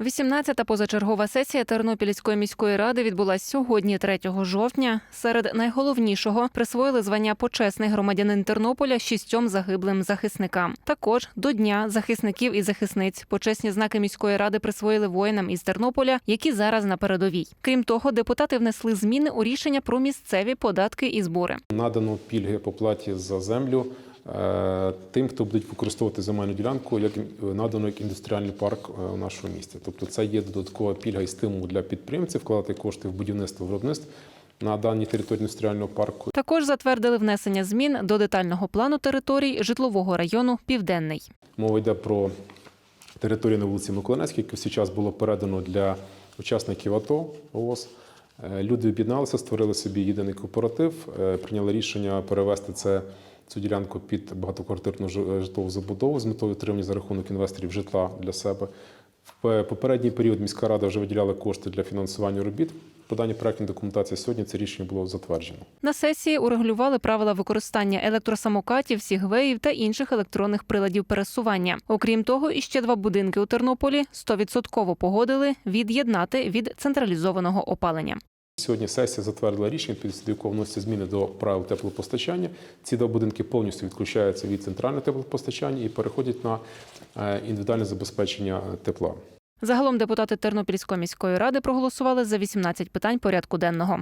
18-та позачергова сесія Тернопільської міської ради відбулась сьогодні, 3 жовтня. Серед найголовнішого присвоїли звання почесний громадянин Тернополя шістьом загиблим захисникам. Також до дня захисників і захисниць почесні знаки міської ради присвоїли воїнам із Тернополя, які зараз на передовій. Крім того, депутати внесли зміни у рішення про місцеві податки і збори. Надано пільги по платі за землю тим, хто будуть використовувати земельну ділянку, як надано як індустріальний парк е, у нашому місті. Тобто це є додаткова пільга і стимул для підприємців вкладати кошти в будівництво виробництв на даній території індустріального парку. Також затвердили внесення змін до детального плану територій житлового району Південний. Мова йде про територію на вулиці Миколаївській, яку всі час було передано для учасників АТО ООС. Е, Люди об'єдналися, створили собі єдиний кооператив, е, прийняли рішення перевести це, цю ділянку під багатоквартирну жи- житлову забудову з метою отримання за рахунок інвесторів житла для себе. В е, попередній період міська рада вже виділяла кошти для фінансування робіт. Подання проектної документації сьогодні це рішення було затверджено. На сесії урегулювали правила використання електросамокатів, сігвеїв та інших електронних приладів пересування. Окрім того, іще два будинки у Тернополі 100% погодили від'єднати від централізованого опалення. Сьогодні сесія затвердила рішення, до якого вносяться зміни до правил теплопостачання. Ці два будинки повністю відключаються від центрального теплопостачання і переходять на е, індивідуальне забезпечення тепла. Загалом депутати Тернопільської міської ради проголосували за 18 питань порядку денного.